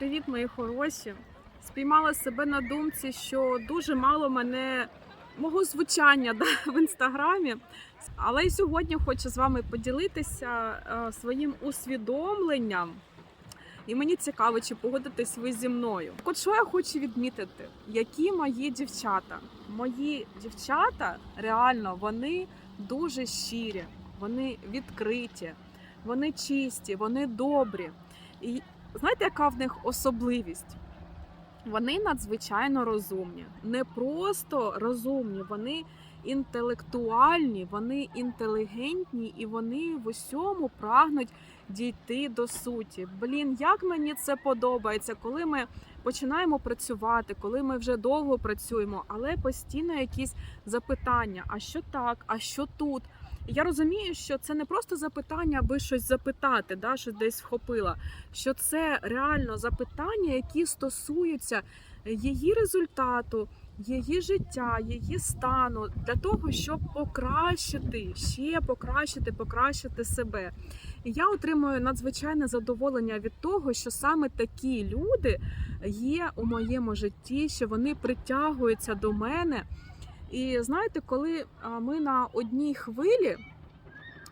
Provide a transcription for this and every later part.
Привіт, мої хороші. Спіймала себе на думці, що дуже мало мене мого звучання да, в інстаграмі. Але і сьогодні хочу з вами поділитися е, своїм усвідомленням. І мені цікаво, чи погодитесь ви зі мною. От що я хочу відмітити, які мої дівчата? Мої дівчата реально вони дуже щирі, вони відкриті, вони чисті, вони добрі. І знаєте, яка в них особливість? Вони надзвичайно розумні, не просто розумні, вони інтелектуальні, вони інтелігентні і вони в усьому прагнуть дійти до суті. Блін, як мені це подобається, коли ми починаємо працювати, коли ми вже довго працюємо, але постійно якісь запитання: а що так, а що тут? Я розумію, що це не просто запитання, аби щось запитати, да, щось десь вхопила. Що це реально запитання, які стосуються її результату, її життя, її стану для того, щоб покращити, ще покращити, покращити себе. І я отримую надзвичайне задоволення від того, що саме такі люди є у моєму житті, що вони притягуються до мене. І знаєте, коли ми на одній хвилі,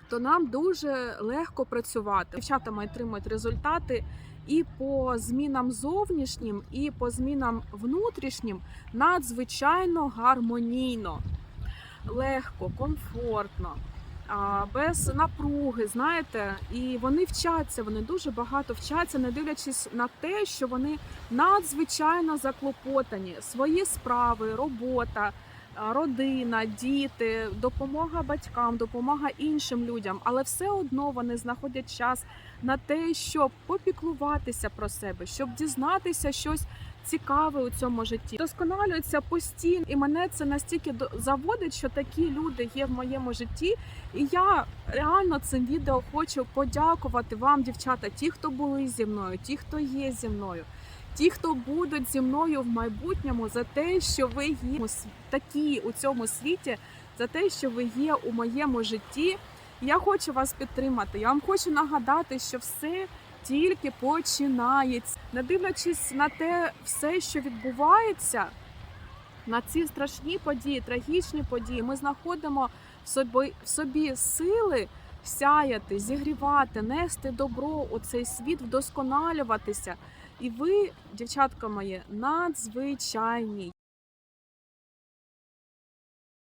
то нам дуже легко працювати. Дівчата мають отримують результати і по змінам зовнішнім, і по змінам внутрішнім надзвичайно гармонійно, легко, комфортно. Без напруги, знаєте, і вони вчаться, вони дуже багато вчаться, не дивлячись на те, що вони надзвичайно заклопотані. Свої справи, робота, родина, діти, допомога батькам, допомога іншим людям, але все одно вони знаходять час на те, щоб попіклуватися про себе, щоб дізнатися щось цікаве у цьому житті. Досконалюються постійно, і мене це настільки заводить, що такі люди є в моєму житті. І я реально цим відео хочу подякувати вам, дівчата, ті, хто були зі мною, ті, хто є зі мною. Ті, хто будуть зі мною в майбутньому, за те, що ви є такі у цьому світі, за те, що ви є у моєму житті. Я хочу вас підтримати. Я вам хочу нагадати, що все тільки починається. Не дивлячись на те все, що відбувається, на ці страшні події, трагічні події, ми знаходимо в собі, в собі сили сяяти, зігрівати, нести добро у цей світ, вдосконалюватися. І ви, дівчатка мої, надзвичайні.